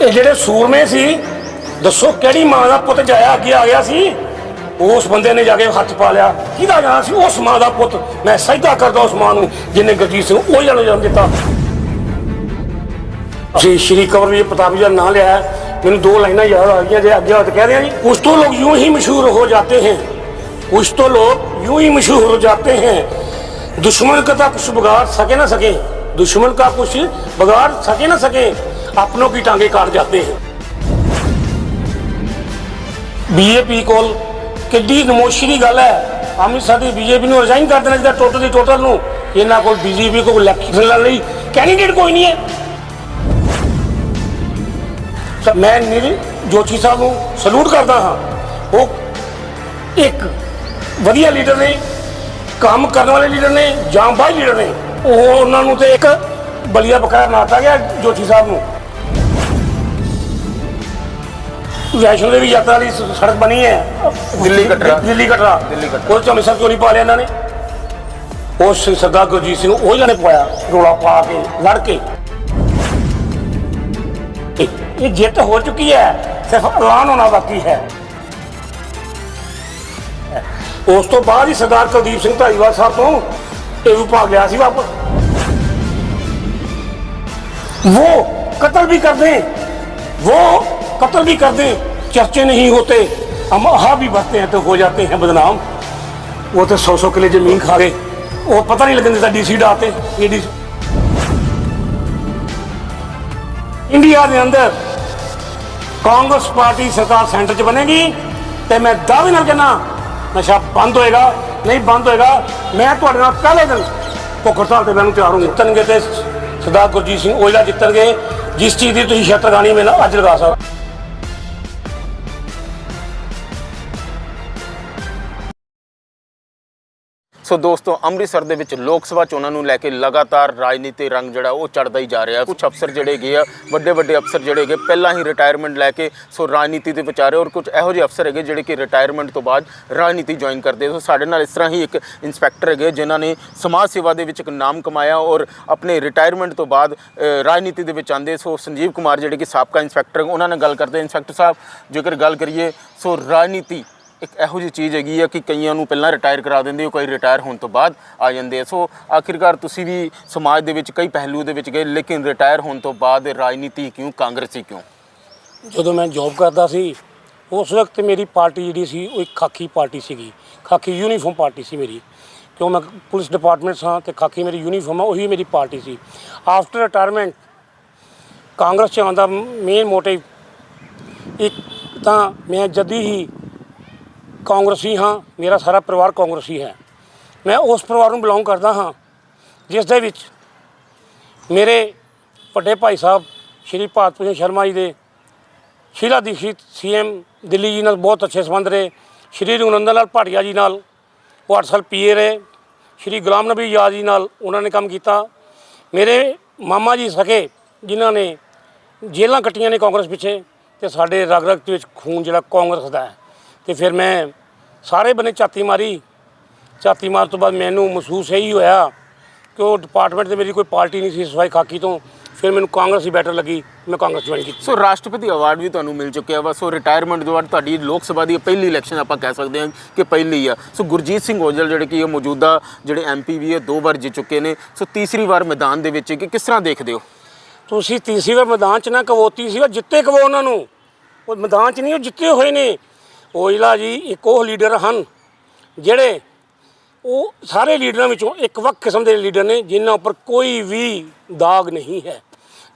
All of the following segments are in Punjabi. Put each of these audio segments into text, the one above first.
ਇਹ ਜਿਹੜੇ ਸੂਰਮੇ ਸੀ ਦੱਸੋ ਕਿਹੜੀ ਮਾਂ ਦਾ ਪੁੱਤ ਜਾਇਆ ਅੱਗੇ ਆ ਗਿਆ ਸੀ ਉਸ ਬੰਦੇ ਨੇ ਜਾ ਕੇ ਹੱਥ ਪਾ ਲਿਆ ਕਿਹਦਾ ਜਾਣਾ ਸੀ ਉਸ ਮਾਂ ਦਾ ਪੁੱਤ ਮੈਂ ਸਜਦਾ ਕਰਦਾ ਉਸ ਮਾਂ ਨੂੰ ਜਿਹਨੇ ਗੁਰਜੀਤ ਸਿੰਘ ਉਹ ਜਾਣ ਜਨਮ ਦਿੱਤਾ ਅਸੀਂ ਸ਼੍ਰੀ ਕੰਵਰ ਜੀ ਪ੍ਰਤਾਪ ਜੀ ਦਾ ਨਾਂ ਲਿਆ ਹੈ। ਮੈਨੂੰ ਦੋ ਲਾਈਨਾਂ ਯਾਦ ਆ ਗਈਆਂ ਜੇ ਅੱਗੇ ਹੱਥ ਕਹਿ ਦਿਆਂ ਜੀ ਕੁਛ तो लोग यूं ही मशहूर हो जाते हैं कुछ तो लोग यूं ही मशहूर हो जाते हैं दुश्मन का कुछ बिगाड़ सके ना सके दुश्मन का कुछ बिगाड़ सके ना सके अपनों की टांगे काट जाते हैं ਬੀਜੇਪੀ ਕੋਲ ਕਿੱਡੀ ਨਮੋਸ਼ੀ ਦੀ ਗੱਲ ਹੈ ਅੰਮ੍ਰਿਤਸਰ ਦੀ ਬੀਜੇਪੀ ਨੂੰ ਰਿਜ਼ਾਈਨ ਕਰ ਦੇਣਾ ਚਾਹੀਦਾ ਟੋਟਲ ਦੀ ਟੋਟਲ ਨੂੰ ਇਹਨਾਂ ਕੋਲ ਬੀਜੇਪੀ ਕੋਲ ਇਲੈਕਸ਼ਨ ਲੜਨ ਲਈ ਕੈਂਡੀਡੇਟ ਕੋਈ ਨਹੀਂ ਹੈ ਤਾਂ ਮੈਂ ਨੀਲ ਜੋਸ਼ੀ ਸਾਹਿਬ ਨੂੰ ਸਲੂਟ ਕਰਦਾ ਹਾਂ ਉਹ ਇੱਕ ਵਧੀਆ ਲੀਡਰ ਨੇ ਕੰਮ ਕਰਨ ਵਾਲੇ ਲੀਡਰ ਨੇ ਜਾਂਬਾਜ਼ ਲੀਡਰ ਨੇ ਉਹ ਉਹਨਾਂ ਨੂੰ ਤੇ ਇੱਕ ਬਲੀਆ ਬਕਾਇਆ ਬਣਾਤਾ ਗਿਆ ਜੋਸ਼ੀ ਸਾਹਿਬ ਨੂੰ ਵੈਸ਼ਨੋ ਦੇਵੀ ਯਾਤਰਾ ਲਈ ਸ- ਸੜਕ ਬਣੀ ਹੈ ਦਿੱਲੀ ਕਟਰਾ। ਦਿੱਲੀ ਕਟਰਾ ਦਿੱਲੀ ਕਟਰਾ। ਉਹ ਚ ਅੰਮ੍ਰਿਤਸਰ ਕਿਉਂ ਨਹੀਂ ਪਾ ਲਿਆ ਇਹਨਾਂ ਨੇ ਉਸ ਸਰਦਾਰ ਗੁਰਜੀਤ ਸਿੰਘ ਉਹ ਜਾਨੇ ਪਾਇਆ ਰੋਲਾ ਪਾ ਕੇ ਲੜ ਕੇ ਇਹ- ਇਹ ਜਿੱਤ ਹੋ ਚੁੱਕੀ ਹੈ ਸਿਰਫ ਐਲਾਨ ਹੋਣਾ ਬਾਕੀ ਹੈ ਉਸ ਤੋਂ ਬਾਅਦ ਹੀ ਸਰਦਾਰ ਕੁਲਦੀਪ ਸਿੰਘ ਧਾਲੀਵਾਲ ਸਾਹਿਬ ਤੋਂ ਇਹ ਵਿਭਾਗ ਲਿਆ ਸੀ ਵਾਪਸ वो कत्ल भी कर दें वो कत्ल भी कर दें चर्चे नहीं होते हम आहा भी बढ़ते हैं तो हो जाते हैं बदनाम वो तो सौ सौ किले जमीन खा गए वो पता नहीं लगने देता डीसी डाते ये डी ਇੰਡੀਆ ਦੇ ਅੰਦਰ ਕਾਂਗਰਸ ਪਾਰਟੀ ਸਰਕਾਰ ਸੈਂਟਰ 'ਚ ਬਣੇਗੀ ਤੇ ਮੈਂ ਦਾਅਵੇ ਨਾਲ ਕਹਿੰਦਾ ਨਸ਼ਾ ਬੰਦ ਹੋਏਗਾ ਨਹੀਂ ਬੰਦ ਹੋਏਗਾ ਮੈਂ ਤੁਹਾਡੇ ਨਾਲ ਪਹਿਲੇ ਦਿਨ ਭੁੱਖ ਹੜਤਾਲ ਤੇ ਮੈਨੂੰ ਤਿਆਰ ਹਾਂ ਜਿੱਤਣਗੇ ਤੇ ਸਰਦਾਰ ਗੁਰਜੀਤ ਸਿੰਘ ਔਜਲਾ ਜਿੱਤਣਗੇ ਜਿਸ ਚੀਜ਼ ਦੀ ਤੁਸੀਂ ਸ਼ਰਤ ਲਗਾਣੀ ਮੈਂ ਅੱਜ ਲਗਾ ਸਕਦਾ ਸੋ ਦੋਸਤੋ, ਅੰਮ੍ਰਿਤਸਰ ਦੇ ਵਿੱਚ ਲੋਕ ਸਭਾ ਚੋਣਾਂ ਨੂੰ ਲੈ ਕੇ ਲਗਾਤਾਰ ਰਾਜਨੀਤੀ ਰੰਗ ਜਿਹੜਾ ਉਹ ਚੜਦਾ ਹੀ ਜਾ ਰਿਹਾ ਕੁਝ ਅਫਸਰ ਜਿਹੜੇ ਹੈਗੇ ਆ ਵੱਡੇ ਵੱਡੇ ਅਫਸਰ ਜਿਹੜੇ ਹੈਗੇ, ਪਹਿਲਾਂ ਹੀ ਰਿਟਾਇਰਮੈਂਟ ਲੈ ਕੇ ਸੋ ਰਾਜਨੀਤੀ ਦੇ ਵਿੱਚ ਆ ਰਹੇ ਔਰ ਕੁਝ ਇਹੋ ਜਿਹੇ ਅਫਸਰ ਹੈਗੇ ਜਿਹੜੇ ਕਿ ਰਿਟਾਇਰਮੈਂਟ ਤੋਂ ਬਾਅਦ ਰਾਜਨੀਤੀ ਜੁਆਇਨ ਕਰਦੇ ਸੋ ਸਾਡੇ ਨਾਲ ਇਸ ਤਰ੍ਹਾਂ ਹੀ ਇੱਕ ਇੰਸਪੈਕਟਰ ਹੈਗੇ ਜਿਨ੍ਹਾਂ ਨੇ ਸਮਾਜ ਸੇਵਾ ਦੇ ਵਿੱਚ ਇੱਕ ਨਾਮ ਕਮਾਇਆ ਔਰ ਆਪਣੇ ਰਿਟਾਇਰਮੈਂਟ ਤੋਂ ਬਾਅਦ ਰਾਜਨੀਤੀ ਦੇ ਵਿੱਚ ਆਂਦੇ ਸੋ ਸੰਜੀਵ ਕੁਮਾਰ ਜਿਹੜੇ ਕਿ ਸਾਬਕਾ ਇੰਸਪੈਕਟਰ ਉਹਨਾਂ ਨਾਲ ਗੱਲ ਕਰਦੇ ਇੰਸਪੈਕਟਰ ਸਾਹਿਬ, ਜੇਕਰ ਗੱਲ ਕਰੀਏ, ਸੋ ਰਾਜਨੀਤੀ ਇੱਕ ਇਹੋ ਜਿਹੀ ਚੀਜ਼ ਹੈਗੀ ਆ ਕਿ ਕਈਆਂ ਨੂੰ ਪਹਿਲਾਂ ਰਿਟਾਇਰ ਕਰਾ ਦਿੰਦੇ ਹੋ ਕਈ ਰਿਟਾਇਰ ਹੋਣ ਤੋਂ ਬਾਅਦ ਆ ਜਾਂਦੇ ਆ। ਸੋ ਆਖਿਰਕਾਰ ਤੁਸੀਂ ਵੀ ਸਮਾਜ ਦੇ ਵਿੱਚ ਕਈ ਪਹਿਲੂ ਦੇ ਵਿੱਚ ਗਏ, ਲੇਕਿਨ ਰਿਟਾਇਰ ਹੋਣ ਤੋਂ ਬਾਅਦ ਰਾਜਨੀਤੀ ਕਿਉਂ, ਕਾਂਗਰਸੀ ਕਿਉਂ? ਜਦੋਂ ਮੈਂ ਜੌਬ ਕਰਦਾ ਸੀ, ਉਸ ਵਕਤ ਮੇਰੀ ਪਾਰਟੀ ਜਿਹੜੀ ਸੀ, ਉਹ ਇੱਕ ਖਾਕੀ ਪਾਰਟੀ ਸੀਗੀ। ਖਾਕੀ ਯੂਨੀਫਾਰਮ ਪਾਰਟੀ ਸੀ ਮੇਰੀ। ਕਿਉਂ ਮੈਂ ਪੁਲਿਸ ਡਿਪਾਰਟਮੈਂਟ ਸਾਂ ਤੇ ਖਾਕੀ ਮੇਰੀ ਯੂਨੀਫਾਰਮ ਆ, ਉਹੀ ਮੇਰੀ ਪਾਰਟੀ ਸੀ। ਆਫਟਰ ਰਿਟਾਇਰਮੈਂਟ ਕਾਂਗਰਸ ਚ ਆਉਣ ਦਾ ਮੇਨ ਮੋਟਿਵ ਇੱਕ ਤਾਂ ਮੈਂ ਜਦੀ ਹੀ ਕਾਂਗਰਸੀ ਹਾਂ, ਮੇਰਾ ਸਾਰਾ ਪਰਿਵਾਰ ਕਾਂਗਰਸੀ ਹੈ। ਮੈਂ ਉਸ ਪਰਿਵਾਰ ਨੂੰ ਬਿਲੋਂਗ ਕਰਦਾ ਹਾਂ, ਜਿਸ ਦੇ ਵਿੱਚ ਮੇਰੇ ਵੱਡੇ ਭਾਈ ਸਾਹਿਬ ਸ਼੍ਰੀ ਭਾਰਤ ਭੂਸ਼ਣ ਸ਼ਰਮਾ ਜੀ ਦੇ, ਸ਼ੀਲਾ ਦੀਕਸ਼ਿਤ ਸੀਐਮ ਦਿੱਲੀ ਜੀ ਨਾਲ ਬਹੁਤ ਅੱਛੇ ਸੰਬੰਧ ਰਹੇ, ਸ਼੍ਰੀ ਰਘੁਨੰਦਨ ਲਾਲ ਭਾਟੀਆ ਜੀ ਨਾਲ ਉਹ 8 ਸਾਲ ਪੀਏ ਰਹੇ, ਸ਼੍ਰੀ ਗੁਲਾਮ ਨਬੀ ਆਜ਼ਾਦ ਜੀ ਨਾਲ ਉਹਨਾਂ ਨੇ ਕੰਮ ਕੀਤਾ। ਮੇਰੇ ਮਾਮਾ ਜੀ ਸਕੇ, ਜਿਨ੍ਹਾਂ ਨੇ ਜੇਲ੍ਹਾਂ ਕੱਟੀਆਂ ਨੇ ਕਾਂਗਰਸ ਪਿੱਛੇ, ਤੇ ਸਾਡੇ ਰਗ ਰਗ ਵਿੱਚ ਖੂਨ ਜਿਹੜਾ ਕਾਂਗਰਸ ਦਾ ਹੈ। ਤੇ ਫਿਰ ਮੈਂ ਸਾਰੇ ਬੰਨੇ ਝਾਤੀ ਮਾਰੀ। ਝਾਤੀ ਮਾਰ ਤੋਂ ਬਾਅਦ ਮੈਨੂੰ ਮਹਿਸੂਸ ਇਹੀ ਹੋਇਆ ਕਿ ਉਹ ਡਿਪਾਰਟਮੈਂਟ ਤੇ ਮੇਰੀ ਕੋਈ ਪਾਰਟੀ ਨਹੀਂ ਸੀ ਸਫ਼ਾਈ ਖਾਕੀ ਤੋਂ। ਫਿਰ ਮੈਨੂੰ ਕਾਂਗਰਸ ਹੀ ਬੈਟਰ ਲੱਗੀ ਮੈਂ ਕਾਂਗਰਸ ਜੁਆਇਨ ਕੀਤੀ। ਸੋ ਰਾਸ਼ਟਰਪਤੀ ਅਵਾਰਡ ਵੀ ਤੁਹਾਨੂੰ ਮਿਲ ਚੁੱਕਿਆ ਵਾ। ਸੋ ਰਿਟਾਇਰਮੈਂਟ ਤੋਂ ਬਾਅਦ ਤੁਹਾਡੀ ਲੋਕ ਸਭਾ ਦੀ ਪਹਿਲੀ ਇਲੈਕਸ਼ਨ ਆਪਾਂ ਕਹਿ ਸਕਦੇ ਹਾਂ ਕਿ ਪਹਿਲੀ ਆ। ਸੋ ਗੁਰਜੀਤ ਸਿੰਘ ਔਜਲ ਜਿਹੜੇ ਕਿ ਇਹ ਮੌਜੂਦਾ ਜਿਹੜੇ ਐਮਪੀ ਵੀ ਇਹ ਦੋ ਵਾਰ ਜਿੱਤ ਚੁੱਕੇ ਨੇ। ਸੋ ਤੀਸਰੀ ਵਾਰ ਮੈਦਾਨ ਦੇ ਵਿੱਚ ਕਿ ਕਿਸ ਤਰ੍ਹਾਂ ਦੇਖਦੇ ਹੋ? ਤੁਸੀਂ ਤੀਸਰੀ ਵਾਰ ਮੈਦਾਨ 'ਚ ਨਾ ਕਵੋਤੀ ਸੀ ਉਹ ਜਿੱਤੇ ਕਵੋ ਉਹਨਾਂ ਨੂੰ। ਉਹ ਮੈਦਾਨ 'ਚ ਨਹੀਂ ਉਹ ਜਿੱਤੇ ਹੋਏ ਨੇ। ਔਜਲਾ ਜੀ ਇੱਕ ਉਹ ਲੀਡਰ ਹਨ, ਜਿਹੜੇ ਉਹ ਸਾਰੇ ਲੀਡਰਾਂ ਵਿੱਚੋਂ ਇੱਕ ਵੱਖ ਕਿਸਮ ਦੇ ਲੀਡਰ ਨੇ, ਜਿਨ੍ਹਾਂ ਉੱਪਰ ਕੋਈ ਵੀ ਦਾਗ ਨਹੀਂ ਹੈ।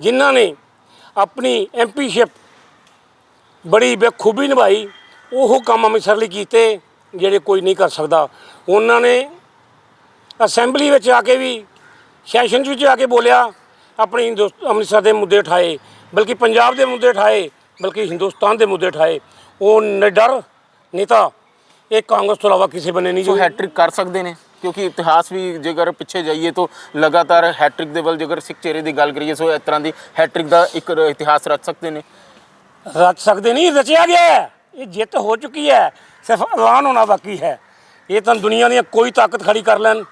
ਜਿਨ੍ਹਾਂ ਨੇ ਆਪਣੀ ਐਮਪੀਸ਼ਿਪ ਬੜੀ ਬਖੂਬੀ ਨਿਭਾਈ, ਉਹ ਕੰਮ ਅੰਮ੍ਰਿਤਸਰ ਲਈ ਕੀਤੇ, ਜਿਹੜੇ ਕੋਈ ਨਹੀਂ ਕਰ ਸਕਦਾ। ਉਹਨਾਂ ਨੇ ਅਸੈਂਬਲੀ ਵਿੱਚ ਆ ਕੇ ਵੀ, ਸੈਸ਼ਨ ਵਿੱਚ ਆ ਕੇ ਬੋਲਿਆ, ਆਪਣੇ ਹਿੰਦੁਸਤ ਅੰਮ੍ਰਿਤਸਰ ਦੇ ਮੁੱਦੇ ਉਠਾਏ, ਬਲਕਿ ਪੰਜਾਬ ਦੇ ਮੁੱਦੇ ਉਠਾਏ, ਬਲਕਿ ਹਿੰਦੁਸਤਾਨ ਦੇ ਮੁੱਦੇ ਉਠਾਏ। ਉਹ ਨਿਡਰ ਨੇਤਾ ਇਹ ਕਾਂਗਰਸ ਤੋਂ ਇਲਾਵਾ ਕਿਸੇ ਬੰਨੇ ਨਹੀਂ ਜੋ ਹੈਟ੍ਰਿਕ ਕਰ ਸਕਦੇ ਨੇ ਕਿਉਂਕਿ ਇਤਿਹਾਸ ਵੀ ਜੇਕਰ ਪਿੱਛੇ ਜਾਈਏ ਤਾਂ ਲਗਾਤਾਰ ਹੈਟ੍ਰਿਕ ਦੇ ਵੱਲ ਜੇਕਰ ਸਿੱਖ ਚਿਹਰੇ ਦੀ ਗੱਲ ਕਰੀਏ ਸੋ ਇਸ ਤਰ੍ਹਾਂ ਦੀ ਹੈਟ੍ਰਿਕ ਦਾ ਇੱਕ ਇਤਿਹਾਸ ਰਚ ਸਕਦੇ ਨੇ। ਰਚ ਸਕਦੇ ਨਹੀਂ ਰਚਿਆ ਗਿਆ ਹੈ। ਇਹ ਜਿੱਤ ਹੋ ਚੁੱਕੀ ਹੈ। ਸਿਰਫ ਐਲਾਨ ਹੋਣਾ ਬਾਕੀ ਹੈ। ਇਹ ਤਾਂ ਦੁਨੀਆ ਦੀਆਂ ਕੋਈ ਤਾਕਤ ਖੜੀ ਕਰ ਲੈਣ।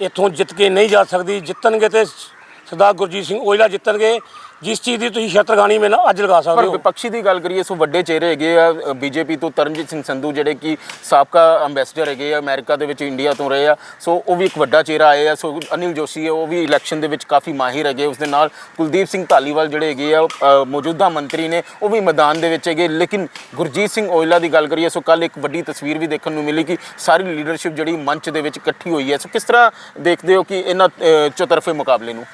ਇੱਥੋਂ ਜਿੱਤ ਕੇ ਨਹੀਂ ਜਾ ਸਕਦੀ। ਜਿੱਤਣਗੇ ਤੇ ਸਰਦਾਰ ਗੁਰਜੀਤ ਸਿੰਘ ਔਜਲਾ ਜਿੱਤਣਗੇ। ਜਿਸ ਚੀਜ਼ ਦੀ ਤੁਸੀਂ ਸ਼ਰਤ ਲਗਾਣੀ ਮੈਂ ਅੱਜ ਲਗਾ ਸਕਦੇ ਪਰ ਹੋ। ਵਿਪਕਸ਼ੀ ਦੀ ਗੱਲ ਕਰੀਏ ਸੋ ਵੱਡੇ ਚਿਹਰੇ ਹੈਗੇ ਆ ਬੀਜੇਪੀ ਤੋਂ ਤਰਨਜੀਤ ਸਿੰਘ ਸੰਧੂ ਜਿਹੜੇ ਕਿ ਸਾਬਕਾ ਅੰਬੈਸਡਰ ਹੈਗੇ ਆ ਅਮਰੀਕਾ ਦੇ ਵਿੱਚ ਇੰਡੀਆ ਤੋਂ ਰਹੇ ਆ। ਸੋ ਉਹ ਵੀ ਇੱਕ ਵੱਡਾ ਚਿਹਰਾ ਆਏ ਆ ਸੋ ਅਨਿਲ ਜੋਸ਼ੀ ਹੈ ਉਹ ਵੀ ਇਲੈਕਸ਼ਨ ਦੇ ਵਿੱਚ ਕਾਫੀ ਮਾਹਿਰ ਹੈਗੇ ਉਸ ਦੇ ਨਾਲ ਕੁਲਦੀਪ ਸਿੰਘ ਧਾਲੀਵਾਲ ਜਿਹੜੇ ਹੈਗੇ ਆ ਅ, ਮੌਜੂਦਾ ਮੰਤਰੀ ਨੇ ਉਹ ਵੀ ਮੈਦਾਨ ਦੇ ਵਿੱਚ ਹੈਗੇ। ਲੇਕਿਨ ਗੁਰਜੀਤ ਸਿੰਘ ਔਜਲਾ ਦੀ ਗੱਲ ਕਰੀਏ ਸੋ ਕੱਲ ਇੱਕ ਵੱਡੀ ਤਸਵੀਰ ਵੀ ਦੇਖਣ ਨੂੰ ਮਿਲੀ ਕਿ ਸਾਰੀ ਲੀਡਰਸ਼ਿਪ ਜਿਹੜੀ ਮੰਚ ਦੇ ਵਿੱਚ ਇਕੱਠੀ ਹੋਈ ਹੈ। ਸੋ ਕਿਸ ਤਰ੍ਹਾਂ ਦੇਖਦੇ ਹੋ ਕਿ ਇਹਨਾਂ ਅ, ਚੌਤਰਫੇ ਮੁਕਾਬਲੇ ਨੂੰ?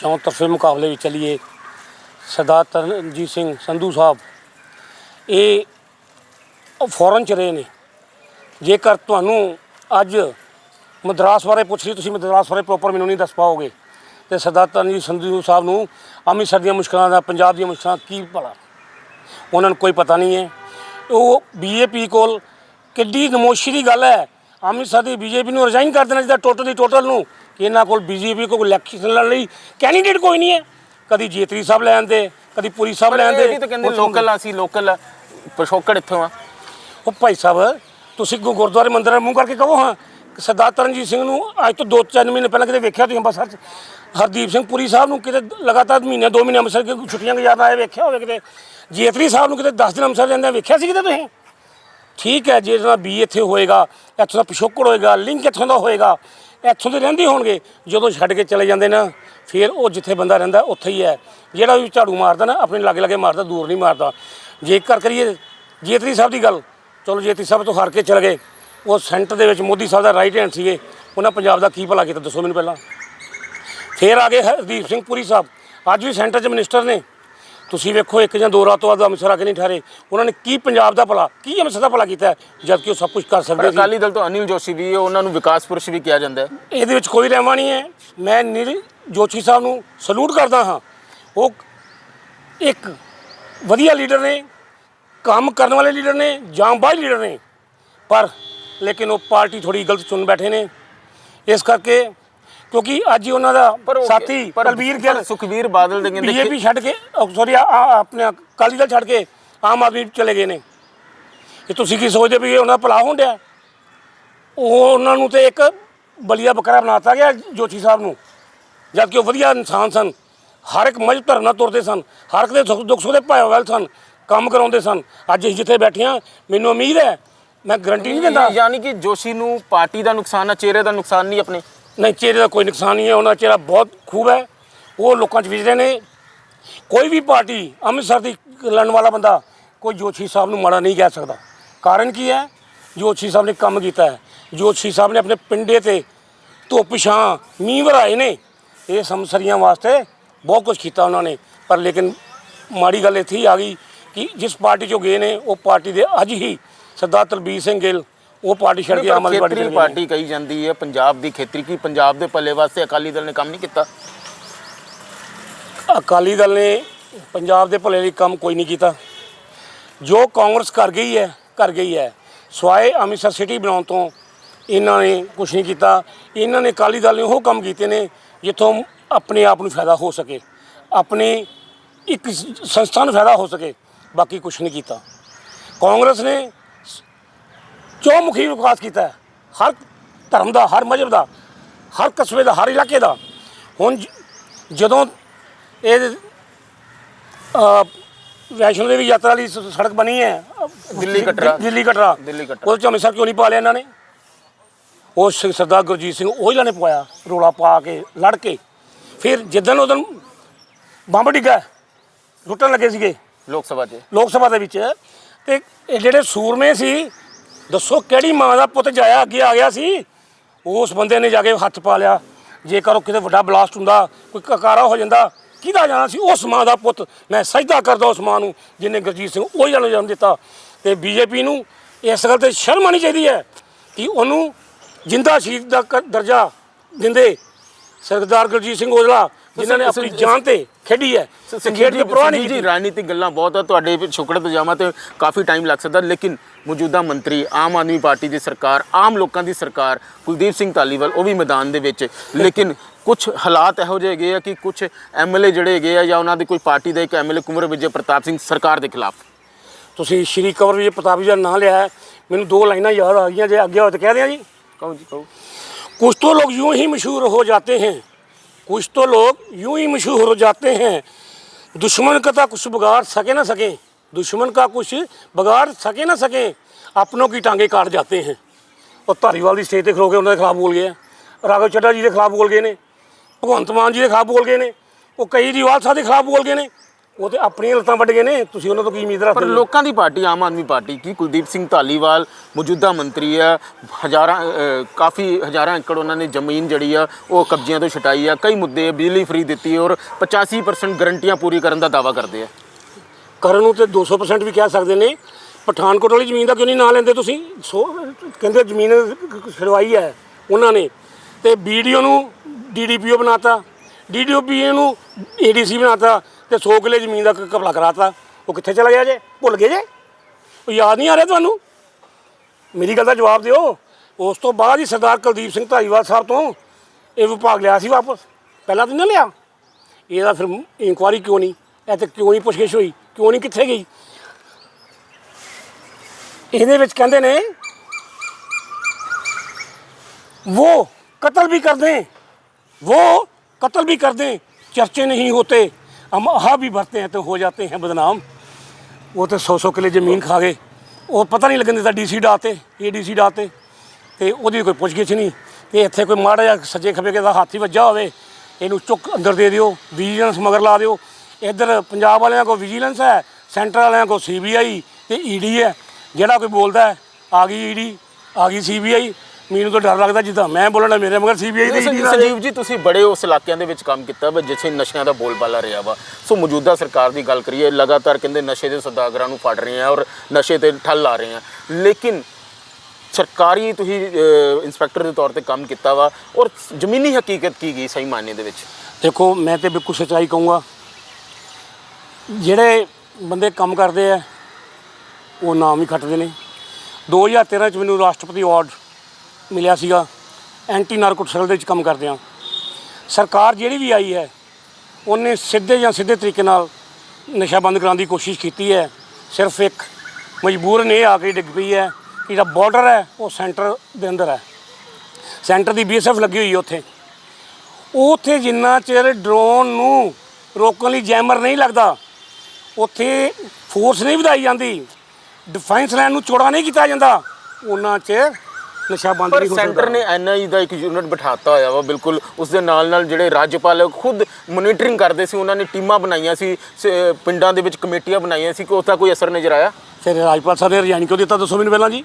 ਚੌਂ ਤਰਫੇ ਮੁਕਾਬਲੇ ਵਿੱਚ ਚੱਲੀਏ। ਸਰਦਾਰ ਤਰਨਜੀਤ ਸਿੰਘ ਸੰਧੂ ਸਾਹਿਬ, ਇਹ ਫੋਰਨ ਚ ਰਹੇ ਨੇ। ਜੇਕਰ ਤੁਹਾਨੂੰ ਅੱਜ ਮਦਰਾਸ ਬਾਰੇ ਪੁੱਛ ਲਈ, ਤੁਸੀਂ ਮਦਰਾਸ ਬਾਰੇ ਪ੍ਰੋਪਰ ਮੈਨੂੰ ਨਹੀਂ ਦੱਸ ਪਾਓਗੇ। ਤੇ ਸਰਦਾਰ ਤਰਨਜੀਤ ਸੰਧੂ ਸਾਹਿਬ ਨੂੰ ਅੰਮ੍ਰਿਤਸਰ ਦੀਆਂ ਮੁਸ਼ਕਲਾਂ ਦਾ, ਪੰਜਾਬ ਦੀਆਂ ਮੁਸ਼ਕਲਾਂ ਕੀ ਭਲਾ? ਉਹਨਾਂ ਨੂੰ ਕੋਈ ਪਤਾ ਨਹੀਂ ਹੈ। ਉਹ ਬੀਜੇਪੀ ਕੋਲ ਕਿੱਡੀ ਨਮੋਸ਼ੀ ਦੀ ਗੱਲ ਹੈ। ਅੰਮ੍ਰਿਤਸਰ ਦੀ ਬੀਜੇਪੀ ਨੂੰ ਰਿਜ਼ਾਈਨ ਕਰ ਦੇਣਾ ਚਾਹੀਦਾ ਟੋਟਲ ਦੀ ਟੋਟਲ ਨੂੰ, ਕਿ ਇਹਨਾਂ ਕੋਲ ਬੀਜੇਪੀ ਕੋਲ ਇਲੈਕਸ਼ਨ ਲੜਨ ਲਈ ਕੈਂਡੀਡੇਟ ਕੋਈ ਨਹੀਂ ਹੈ। ਕਦੀ ਜੇਤਰੀ ਸਾਹਿਬ ਲੈ ਆਂਦੇ ਕਦੀ ਪੁਰੀ ਸਾਹਿਬ ਲੈ ਆਂਦੇ। ਇਹ ਤਾਂ ਕਹਿੰਦੇ ਲੋਕਲ ਅਸੀਂ ਲੋਕਲ ਆ। ਪਿਛੋਕੜ ਇੱਥੋਂ ਆ। ਉਹ ਭਾਈ ਸਾਹਿਬ ਤੁਸੀਂ ਗੁਰਦੁਆਰੇ ਮੰਦਿਰ ਨਾਲ ਮੂੰਹ ਕਰਕੇ ਕਹੋ ਹਾਂ। ਕਿ ਸਰਦਾਰ ਤਰਨਜੀਤ ਸਿੰਘ ਨੂੰ ਅੱਜ ਤੋਂ 2-3 ਮਹੀਨੇ ਪਹਿਲਾਂ ਕਿਤੇ ਵੇਖਿਆ ਤੁਸੀਂ ਅੰਮ੍ਰਿਤਸਰ 'ਚ? ਹਰਦੀਪ ਸਿੰਘ ਪੁਰੀ ਸਾਹਿਬ ਨੂੰ ਕਿਤੇ ਲਗਾਤਾਰ ਮਹੀਨੇ 2 ਮਹੀਨੇ ਅੰਮ੍ਰਿਤਸਰ ਦੇ ਛੁੱਟੀਆਂ ਗੁਜ਼ਾਰਨ ਆਏ ਵੇਖਿਆ ਹੋਵੇ ਕਿਤੇ? ਜੇਤਰੀ ਸਾਹਿਬ ਨੂੰ ਕਿਤੇ 10 ਦਿਨ ਅੰਮ੍ਰਿਤਸਰ ਰਹਿੰਦੇ ਵੇਖਿਆ ਸੀ ਕਿਤੇ ਤੁਸੀਂ? ਠੀਕ ਹੈ ਜੇ ਇਹਦਾ ਬੀ ਇੱਥੇ ਹੋਏਗਾ ਇੱਥੋਂ ਦਾ ਪਿਛੋਕੜ ਹੋਏਗਾ ਲਿੰਕ ਇੱਥੋਂ ਦਾ ਹੋਏਗਾ ਇੱਥੋਂ ਦੇ ਰਹਿੰਦੇ ਹੋਣਗੇ। ਜਦੋਂ ਛੱਡ ਕੇ ਚਲੇ ਜਾਂਦੇ ਨਾ ਫਿਰ ਉਹ ਜਿੱਥੇ ਬੰਦਾ ਰਹਿੰਦਾ ਉੱਥੇ ਹੀ ਹੈ। ਜਿਹੜਾ ਵੀ ਝਾੜੂ ਮਾਰਦਾ ਨਾ ਆਪਣੇ ਲਾਗੇ ਲਾਗੇ ਮਾਰਦਾ ਦੂਰ ਨਹੀਂ ਮਾਰਦਾ। ਜੇਕਰ ਕਰੀਏ ਜੇਤਰੀ ਸਾਹਿਬ ਦੀ ਗੱਲ ਚਲੋ ਜੇਤਰੀ ਸਾਹਿਬ ਤੋਂ ਹਾਰ ਕੇ ਚਲੇ ਗਏ। ਉਹ ਸੈਂਟਰ ਦੇ ਵਿੱਚ ਮੋਦੀ ਸਾਹਿਬ ਦਾ ਰਾਈਟ ਹੈਂਡ ਸੀਗੇ। ਉਹਨਾਂ ਪੰਜਾਬ ਦਾ ਕੀ ਭਲਾ ਕੀਤਾ ਦੱਸੋ ਮੈਨੂੰ ਪਹਿਲਾਂ। ਫਿਰ ਆ ਗਏ ਹਰਦੀਪ ਸਿੰਘ ਪੁਰੀ ਸਾਹਿਬ। ਅੱਜ ਵੀ ਸੈਂਟਰ 'ਚ ਮਿਨਿਸਟਰ ਨੇ। ਤੁਸੀਂ ਵੇਖੋ ਇੱਕ ਜਾਂ ਦੋ ਰਾਤ ਤੋਂ ਬਾਅਦ ਅੰਮ੍ਰਿਤਸਰ ਆ ਕੇ ਨਹੀਂ ਠਾਰੇ ਉਹਨਾਂ ਨੇ ਕੀ ਪੰਜਾਬ ਦਾ ਭਲਾ ਕੀ ਅੰਮ੍ਰਿਤਸਰ ਦਾ ਭਲਾ ਕੀਤਾ ਜਦ ਕਿ ਉਹ ਸਭ ਕੁਝ ਕਰ ਸਕਦੇ ਸੀ ਅਕਾਲੀ ਦਲ ਤੋਂ ਅਨਿਲ ਜੋਸ਼ੀ ਵੀ ਉਹਨਾਂ ਨੂੰ ਵਿਕਾਸ ਪੁਰਸ਼ ਵੀ ਕਿਹਾ ਜਾਂਦਾ ਹੈ। ਇਹਦੇ ਵਿੱਚ ਕੋਈ ਰਹਿਮਾ ਨਹੀਂ ਹੈ। ਮੈਂ ਨੀਲ ਜੋਸ਼ੀ ਸਾਹਿਬ ਨੂੰ ਸਲੂਟ ਕਰਦਾ ਹਾਂ। ਉਹ ਇੱਕ ਵਧੀਆ ਲੀਡਰ ਨੇ ਕੰਮ ਕਰਨ ਵਾਲੇ ਲੀਡਰ ਨੇ ਜਾਂਬਾਜ਼ ਲੀਡਰ ਨੇ ਪਰ ਲੇਕਿਨ ਉਹ ਪਾਰਟੀ ਥੋੜੀ ਗਲਤ ਚੁਣ ਬੈਠੇ ਨੇ। ਇਸ ਕਰਕੇ ਕਿਉਂਕਿ ਅੱਜ ਹੀ ਉਹਨਾਂ ਦਾ ਸਾਥੀ ਕੁਲਬੀਰ ਗਿੱਲ ਪਰ ਸੁਖਬੀਰ ਬਾਦਲ ਦੇ ਕਹਿੰਦੇ ਬੀਜੇਪੀ ਛੱਡ ਕੇ ਸੌਰੀ ਆਪਣੇ ਅਕਾਲੀ ਦਲ ਛੱਡ ਕੇ ਆਮ ਆਦਮੀ ਚਲੇ ਗਏ ਨੇ। ਇਹ ਤੁਸੀਂ ਕੀ ਸੋਚਦੇ ਵੀ ਇਹ ਉਹਨਾਂ ਦਾ ਭਲਾ ਹੋਣ ਡਿਆ? ਉਹ ਉਹਨਾਂ ਨੂੰ ਤੇ ਇੱਕ ਬਲੀਆ ਬੱਕਰਾ ਬਣਾਤਾ ਗਿਆ ਜੋਸ਼ੀ ਸਾਹਿਬ ਨੂੰ। ਜਦ ਕਿ ਉਹ ਵਧੀਆ ਇਨਸਾਨ ਸਨ ਹਰ ਇੱਕ ਮਜ਼ਹਬ ਧਰਮ ਨਾਲ ਤੁਰਦੇ ਸਨ ਹਰ ਇੱਕ ਦੇ ਸੁੱਖ ਦੁੱਖ ਸੁੱਖ ਦੇ ਭਾਈਵਾਲ ਸਨ ਕੰਮ ਕਰਾਉਂਦੇ ਸਨ। ਅੱਜ ਅਸੀਂ ਜਿੱਥੇ ਬੈਠੇ ਹਾਂ ਮੈਨੂੰ ਉਮੀਦ ਹੈ ਮੈਂ ਗਰੰਟੀ ਨਹੀਂ ਦਿੰਦਾ। ਯਾਨੀ ਕਿ ਜੋਸ਼ੀ ਨੂੰ ਪਾਰਟੀ ਦਾ ਨੁਕਸਾਨ ਹੈ ਚਿਹਰੇ ਦਾ ਨੁਕਸਾਨ ਨਹੀਂ ਆਪਣੇ? ਨਹੀਂ ਚਿਹਰੇ ਦਾ ਕੋਈ ਨੁਕਸਾਨ ਨਹੀਂ ਹੈ ਉਹਨਾਂ ਦਾ ਚਿਹਰਾ ਬਹੁਤ ਖੂਬ ਹੈ। ਉਹ ਲੋਕਾਂ 'ਚ ਵਿਚਰੇ ਨੇ। ਕੋਈ ਵੀ ਪਾਰਟੀ ਅੰਮ੍ਰਿਤਸਰ ਦੀ ਲੜਨ ਵਾਲਾ ਬੰਦਾ ਕੋਈ ਜੋਸ਼ੀ ਸਾਹਿਬ ਨੂੰ ਮਾੜਾ ਨਹੀਂ ਕਹਿ ਸਕਦਾ। ਕਾਰਨ ਕੀ ਹੈ? ਜੋਸ਼ੀ ਸਾਹਿਬ ਨੇ ਕੰਮ ਕੀਤਾ ਹੈ। ਜੋਸ਼ੀ ਸਾਹਿਬ ਨੇ ਆਪਣੇ ਪਿੰਡੇ ਤੇ ਧੁੱਪ ਛਾਂ ਮੀਂਹ ਵਰਾਏ ਨੇ। ਇਹ ਸਮਸਰੀਆਂ ਵਾਸਤੇ ਬਹੁਤ ਕੁਝ ਕੀਤਾ ਉਹਨਾਂ ਨੇ। ਪਰ ਲੇਕਿਨ ਮਾੜੀ ਗੱਲ ਇੱਥੇ ਹੀ ਆ ਗਈ ਕਿ ਜਿਸ ਪਾਰਟੀ 'ਚੋਂ ਗਏ ਨੇ ਉਹ ਪਾਰਟੀ ਦੇ ਅੱਜ ਹੀ ਸਰਦਾਰ ਤਲਬੀਰ ਸਿੰਘ ਗਿੱਲ ਉਹ ਪਾਰਟੀ ਛੱਡ ਕੇ ਆਮ ਆਦਮੀ ਪਾਰਟੀ ਖੇਤਰੀ। ਪਾਰਟੀ ਕਹੀ ਜਾਂਦੀ ਹੈ ਪੰਜਾਬ ਦੀ ਖੇਤਰੀ ਕੀ ਪੰਜਾਬ ਦੇ ਭਲੇ ਵਾਸਤੇ ਅਕਾਲੀ ਦਲ ਨੇ ਕੰਮ ਨਹੀਂ ਕੀਤਾ? ਅਕਾਲੀ ਦਲ ਨੇ ਪੰਜਾਬ ਦੇ ਭਲੇ ਲਈ ਕੰਮ ਕੋਈ ਨਹੀਂ ਕੀਤਾ। ਜੋ ਕਾਂਗਰਸ ਕਰ ਗਈ ਹੈ ਕਰ ਗਈ ਹੈ। ਸਵਾਏ ਅੰਮ੍ਰਿਤਸਰ ਸਿਟੀ ਬਣਾਉਣ ਤੋਂ ਇਹਨਾਂ ਨੇ ਕੁਝ ਨਹੀਂ ਕੀਤਾ। ਇਹਨਾਂ ਨੇ ਅਕਾਲੀ ਦਲ ਨੇ ਉਹ ਕੰਮ ਕੀਤੇ ਨੇ ਜਿੱਥੋਂ ਆਪਣੇ ਆਪ ਨੂੰ ਫਾਇਦਾ ਹੋ ਸਕੇ ਆਪਣੇ ਇੱਕ ਸੰਸਥਾ ਨੂੰ ਫਾਇਦਾ ਹੋ ਸਕੇ ਬਾਕੀ ਕੁਝ ਨਹੀਂ ਕੀਤਾ ਕਾਂਗਰਸ ਨੇ ਚੌਮੁਖੀ ਵਿਕਾਸ ਕੀਤਾ ਹੈ। ਹਰ ਧਰਮ ਦਾ ਹਰ ਮਜ਼ਹਬ ਦਾ ਹਰ ਕਸਬੇ ਦਾ ਹਰ ਇਲਾਕੇ ਦਾ ਹੁਣ ਜਦੋਂ ਇਹ ਵੈਸ਼ਨੋ ਦੇਵੀ ਯਾਤਰਾ ਲਈ ਸੜਕ ਬਣੀ ਹੈ ਦਿੱਲੀ ਕਟਰਾ। ਦਿੱਲੀ ਕਟਰਾ ਦਿੱਲੀ ਕਟਰਾ। ਉਹਦੇ ਚ ਅੰਮ੍ਰਿਤਸਰ ਕਿਉਂ ਨਹੀਂ ਪਾ ਲਿਆ ਇਹਨਾਂ ਨੇ ਉਹ ਸ- ਸਰਦਾਰ ਗੁਰਜੀਤ ਸਿੰਘ ਉਹੀ ਨੇ ਪਵਾਇਆ ਰੋਲਾ ਪਾ ਕੇ ਲੜ ਕੇ। ਫਿਰ ਜਿੱਦਣ ਉਦੋਂ ਬੰਬ ਡਿੱਗਾ ਲੁੱਟਣ ਲੱਗੇ ਸੀਗੇ। ਲੋਕ ਸਭਾ 'ਚ। ਲੋਕ ਸਭਾ ਦੇ ਵਿੱਚ। ਤੇ ਇਹ ਜਿਹੜੇ ਸੂਰਮੇ ਸੀ ਦੱਸੋ ਕਿਹੜੀ ਮਾਂ ਦਾ ਪੁੱਤ ਜਾਇਆ ਅੱਗੇ ਆ ਗਿਆ ਸੀ? ਉਸ ਬੰਦੇ ਨੇ ਜਾ ਕੇ ਹੱਥ ਪਾ ਲਿਆ। ਜੇਕਰ ਉਹ ਕਿਤੇ ਵੱਡਾ ਬਲਾਸਟ ਹੁੰਦਾ ਕੋਈ ਕਕਾਰਾ ਹੋ ਜਾਂਦਾ ਕਿਹਦਾ ਜਾਣਾ ਸੀ? ਉਸ ਮਾਂ ਦਾ ਪੁੱਤ ਮੈਂ ਸਜਦਾ ਕਰਦਾ ਉਸ ਮਾਂ ਨੂੰ ਜਿਹਨੇ ਗੁਰਜੀਤ ਸਿੰਘ ਉਹ ਜਨਮ ਦਿੱਤਾ। ਤੇ ਬੀਜੇਪੀ ਨੂੰ ਇਸ ਗੱਲ ਤੇ ਸ਼ਰਮ ਆਣੀ ਚਾਹੀਦੀ ਹੈ ਕਿ ਉਹਨੂੰ ਜਿੰਦਾ ਸ਼ਹੀਦ ਦਾ ਕ- ਦਰਜਾ ਦਿੰਦੇ ਸਰਦਾਰ ਗੁਰਜੀਤ ਸਿੰਘ ਔਜਲਾ ਜਿਨ੍ਹਾਂ ਨੇ ਆਪਣੀ ਜਾਨ ਤੇ ਖੇਡੀ ਹੈ ਤੇ ਖੇਡ ਦੀ ਪਰਵਾਹ ਨਹੀਂ ਜੀ ਕੀਤੀ। ਰਾਜਨੀਤਿਕ ਗੱਲਾਂ ਬਹੁਤ ਆ ਤੁਹਾਡੇ ਛੁਕੜ ਤੇ ਜਾਵਾਂ ਤੇ ਕਾਫੀ ਟਾਈਮ ਲੱਗ ਸਕਦਾ ਲੇਕਿਨ ਮੌਜੂਦਾ ਮੰਤਰੀ ਆਮ ਆਦਮੀ ਪਾਰਟੀ ਦੀ ਸਰਕਾਰ ਆਮ ਲੋਕਾਂ ਦੀ ਸਰਕਾਰ ਕੁਲਦੀਪ ਸਿੰਘ ਧਾਲੀਵਾਲ ਉਹ ਵੀ ਮੈਦਾਨ ਦੇ ਵਿੱਚ। ਲੇਕਿਨ ਕੁਝ ਹਾਲਾਤ ਇਹੋ ਜਿਹੇ ਹੈਗੇ ਆ ਕਿ ਕੁਝ ਐਮਐਲਏ ਜਿਹੜੇ ਹੈਗੇ ਆ ਜਾਂ ਉਹਨਾਂ ਦੀ ਕੋਈ ਪਾਰਟੀ ਦਾ ਇੱਕ ਐਮਐਲਏ ਕੁਮਰ ਵਿਜੇ ਪ੍ਰਤਾਪ ਸਿੰਘ ਸਰਕਾਰ ਦੇ ਖਿਲਾਫ। ਤੁਸੀਂ ਸ਼੍ਰੀ ਕੰਵਰ ਵਿਜੇ ਪ੍ਰਤਾਪ ਜੀ ਦਾ ਨਾਂ ਲਿਆ ਹੈ। ਮੈਨੂੰ ਦੋ ਲਾਈਨਾਂ ਯਾਦ ਆ ਗਈਆਂ ਜੇ ਅੱਗੇ ਹੋ ਤਾਂ ਕਹਿ ਦਿਆਂ ਜੀ। ਕਹੋ ਜੀ ਕਹੋ कुछ तो लोग यूं ही मशहूर हो जाते हैं कुछ तो लोग यूं ही मशहूर हो जाते हैं दुश्मन का तो कुछ बिगाड़ सके ना सके दुश्मन का कुछ बिगाड़ सके ना सके अपनों की टांगे काट जाते हैं ਉਹ ਧਾਰੀਵਾਲ ਦੀ ਸਟੇਜ ਤੇ ਖਲੋ ਕੇ ਉਹਨਾਂ ਦੇ ਖਿਲਾਫ ਬੋਲ ਗਏ ਆ ਰਾਘਵ ਚੱਡਾ ਜੀ ਦੇ ਖਿਲਾਫ ਬੋਲ ਗਏ ਨੇ ਭਗਵੰਤ ਮਾਨ ਜੀ ਦੇ ਖਿਲਾਫ ਬੋਲ ਗਏ ਨੇ ਉਹ ਕਈ ਰਿਵਾਲ ਸਾਹਿਬ ਦੇ ਖਿਲਾਫ ਬੋਲ ਗਏ ਨੇ ਉਹ ਤੇ ਆਪਣੀਆਂ ਲੱਤਾਂ ਵੱਢ ਗਏ ਨੇ ਤੁਸੀਂ ਉਹਨਾਂ ਤੋਂ ਕੀ ਉਮੀਦ ਪਰ ਰੱਖਦੇ ਹੋ? ਲੋਕਾਂ ਦੀ ਪਾਰਟੀ ਆਮ ਆਦਮੀ ਪਾਰਟੀ ਕੀ? ਕੁਲਦੀਪ ਸਿੰਘ ਧਾਲੀਵਾਲ ਮੌਜੂਦਾ ਮੰਤਰੀ ਆ ਹਜ਼ਾਰਾਂ ਕਾਫੀ ਹਜ਼ਾਰਾਂ ਏਕੜ ਉਹਨਾਂ ਨੇ ਜ਼ਮੀਨ ਜਿਹੜੀ ਆ ਉਹ ਕਬਜ਼ਿਆਂ ਤੋਂ ਛਟਾਈ ਆ। ਕਈ ਮੁੱਦੇ ਬਿਜਲੀ ਫਰੀ ਦਿੱਤੀ ਔਰ 85% ਗਰੰਟੀਆਂ ਪੂਰੀ ਕਰਨ ਦਾ ਦਾਵਾ ਕਰਦੇ ਆ। ਕਰਨ ਨੂੰ ਤੇ 200% ਵੀ ਕਹਿ ਸਕਦੇ ਨੇ। ਪਠਾਨਕੋਟ ਵਾਲੀ ਜ਼ਮੀਨ ਦਾ ਕਿਉਂ ਨਹੀਂ ਨਾਂ ਲੈਂਦੇ ਤੁਸੀਂ? ਸੋ ਕਹਿੰਦੇ ਜ਼ਮੀਨ ਛਡਵਾਈ ਹੈ ਉਹਨਾਂ ਨੇ। ਤੇ ਵੀਡੀਓ ਨੂੰ ਡੀਡੀਪੀਓ ਬਣਾਤਾ। ਡੀਡੀਓਪੀਓ ਨੂੰ ਏਡੀਸੀ ਬਣਾਤਾ। ਤੇ 100 ਕਿੱਲੇ ਜ਼ਮੀਨ ਦਾ ਕ- ਕਬਲਾ ਕਰਾਤਾ ਉਹ ਕਿੱਥੇ ਚਲਾ ਗਿਆ ਜੇ ਭੁੱਲ ਗਏ ਜੇ ਉਹ ਯਾਦ ਨਹੀਂ ਆ ਰਿਹਾ ਤੁਹਾਨੂੰ ਮੇਰੀ ਗੱਲ ਦਾ ਜਵਾਬ ਦਿਓ ਉਸ ਤੋਂ ਬਾਅਦ ਹੀ ਸਰਦਾਰ ਕੁਲਦੀਪ ਸਿੰਘ ਧਾਰੀਵਾਲ ਸਾਹਿਬ ਤੋਂ ਇਹ ਵਿਭਾਗ ਲਿਆ ਸੀ ਵਾਪਸ ਪਹਿਲਾਂ ਤਾਂ ਨਹੀਂ ਨਾ ਲਿਆ ਇਹਦਾ ਫਿਰ ਇਨਕੁਆਰੀ ਕਿਉਂ ਨਹੀਂ ਇਹ ਤੇ ਕਿਉਂ ਨਹੀਂ ਪੁੱਛਗਿੱਛ ਹੋਈ ਕਿਉਂ ਨਹੀਂ ਕਿੱਥੇ ਗਈ ਇਹਦੇ ਵਿੱਚ ਕਹਿੰਦੇ ਨੇ वो कत्ल भी कर दें वो कत्ल भी कर दें चर्चे नहीं होते हम आहा भी भरते हैं तो हो जाते हैं बदनाम ਉਹ ਤੇ 100-100 ਕਿੱਲੇ ਜ਼ਮੀਨ ਖਾ ਗਏ ਉਹ ਪਤਾ ਨਹੀਂ ਲੱਗਣ ਦਿੱਤਾ ਡੀਸੀ ਡਾਤੇ ਏਡੀਸੀ ਡਾਤੇ ਤੇ ਉਹਦੀ ਕੋਈ ਪੁੱਛਗਿੱਛ ਨਹੀਂ ਤੇ ਇੱਥੇ ਕੋਈ ਮਾੜਾ ਜਿਹਾ ਸੱਜੇ ਖੱਬੇ ਕਿਸੇ ਦਾ ਹੱਥ ਹੀ ਵੱਜਾ ਹੋਵੇ ਇਹਨੂੰ ਚੁੱਕ ਅੰਦਰ ਦੇ ਦਿਓ ਵਿਜੀਲੈਂਸ ਮਗਰ ਲਾ ਦਿਓ ਇੱਧਰ ਪੰਜਾਬ ਵਾਲਿਆਂ ਕੋਲ ਵਿਜੀਲੈਂਸ ਹੈ ਸੈਂਟਰ ਵਾਲਿਆਂ ਕੋਲ ਸੀਬੀਆਈ ਤੇ ਈਡੀ ਹੈ ਜਿਹੜਾ ਕੋਈ ਬੋਲਦਾ ਹੈ, ਆ ਗਈ ਈਡੀ ਆ ਗਈ ਸੀਬੀਆਈ ਮੈਨੂੰ ਤਾਂ ਡਰ ਲੱਗਦਾ ਜਿੱਦਾਂ ਮੈਂ ਬੋਲਣਾ ਮੇਰੇ ਮਗਰ ਸੀਬੀਆਈ ਤੇ ਈਡੀ ਸੰਜੀਵ ਜੀ ਤੁਸੀਂ ਬੜੇ ਉਸ ਇਲਾਕਿਆਂ ਦੇ ਵਿੱਚ ਕੰਮ ਕੀਤਾ ਵਾ ਜਿੱਥੇ ਨਸ਼ਿਆਂ ਦਾ ਬੋਲਬਾਲਾ ਰਿਹਾ ਵਾ। ਸੋ ਮੌਜੂਦਾ ਸਰਕਾਰ ਦੀ ਗੱਲ ਕਰੀਏ ਲਗਾਤਾਰ ਕਹਿੰਦੇ ਨਸ਼ੇ ਦੇ ਸੌਦਾਗਰਾਂ ਨੂੰ ਫੜ ਰਹੇ ਆ ਔਰ ਨਸ਼ੇ ਤੇ ਠੱਲ ਲਾ ਰਹੇ ਆ। ਲੇਕਿਨ ਸਰਕਾਰੀ ਤੁਸੀਂ ਅਹ, ਇੰਸਪੈਕਟਰ ਦੇ ਤੌਰ ਤੇ ਕੰਮ ਕੀਤਾ ਵਾ ਔਰ ਜ਼ਮੀਨੀ ਹਕੀਕਤ ਕੀ ਗਈ ਸਹੀ ਮਾਇਨੇ ਦੇ ਵਿੱਚ? ਦੇਖੋ ਮੈਂ ਤੇ ਬਿਲਕੁਲ ਸੱਚਾਈ ਕਹੂੰਗਾ ਜਿਹੜੇ ਬੰਦੇ ਕੰਮ ਕਰਦੇ ਆ ਉਹ ਨਾਮ ਹੀ ਖੱਟਦੇ ਨੇ। 2013 ਚ ਮੈਨੂੰ ਰਾਸ਼ਟਰਪਤੀ ਅਵਾਰਡ ਮਿਲਿਆ ਸੀਗਾ। ਐਂਟੀ ਨਾਰਕੋਟਿਕਸ ਸੈੱਲ ਦੇ ਵਿੱਚ ਕੰਮ ਕਰਦੇ ਆ। ਸਰਕਾਰ ਜਿਹੜੀ ਵੀ ਆਈ ਹੈ, ਉਹਨੇ ਸਿੱਧੇ ਜਾਂ ਸਿੱਧੇ ਤਰੀਕੇ ਨਾਲ ਨਸ਼ਾ ਬੰਦ ਕਰਾਉਣ ਦੀ ਕੋਸ਼ਿਸ਼ ਕੀਤੀ ਹੈ। ਸਿਰਫ ਇੱਕ ਮਜਬੂਰਨ ਇਹ ਆ ਕੇ ਡਿੱਗ ਪਈ ਹੈ ਕਿ ਜਿਹੜਾ ਬਾਰਡਰ ਹੈ, ਉਹ ਸੈਂਟਰ ਦੇ ਅੰਦਰ ਹੈ। ਸੈਂਟਰ ਦੀ ਬੀਐਸਐਫ ਲੱਗੀ ਹੋਈ ਹੈ ਉੱਥੇ। ਉੱਥੇ ਜਿੰਨਾ ਚਿਰ ਡਰੋਨ ਨੂੰ ਰੋਕਣ ਲਈ ਜੈਮਰ ਨਹੀਂ ਲੱਗਦਾ, ਉੱਥੇ ਫੋਰਸ ਨਹੀਂ ਵਧਾਈ ਜਾਂਦੀ ਡਿਫੈਂਸ ਲਾਈਨ ਨੂੰ ਚੌੜਾ ਨਹੀਂ ਕੀਤਾ ਜਾਂਦਾ, ਉਹਨਾਂ ਚਿਰ ਨਸ਼ਾ ਬੰਦ ਪਰ ਨਹੀਂ ਹੋ ਸੈਂਟਰ ਸਕਦਾ ਨੇ ਐਨਆਈ ਦਾ ਇੱਕ ਯੂਨਿਟ ਬਿਠਾਤਾ ਹੋਇਆ ਵਾ ਬਿਲਕੁਲ ਉਸ ਦੇ ਨਾਲ ਨਾਲ ਜਿਹੜੇ ਰਾਜਪਾਲ ਖੁਦ ਮੋਨੀਟਰਿੰਗ ਕਰਦੇ ਸੀ ਉਹਨਾਂ ਨੇ ਟੀਮਾਂ ਬਣਾਈਆਂ ਸੀ ਸ- ਪਿੰਡਾਂ ਦੇ ਵਿੱਚ ਕਮੇਟੀਆਂ ਬਣਾਈਆਂ ਸੀ ਕਿ ਉਸ ਦਾ ਕੋਈ ਅਸਰ ਨਜ਼ਰ ਆਇਆ? ਫਿਰ ਰਾਜਪਾਲ ਸਾਹਿਬ ਨੇ ਰਿਜ਼ਾਈਨ ਕਿਉਂ ਦਿੱਤਾ ਦੱਸੋ ਮੈਨੂੰ ਪਹਿਲਾਂ ਜੀ।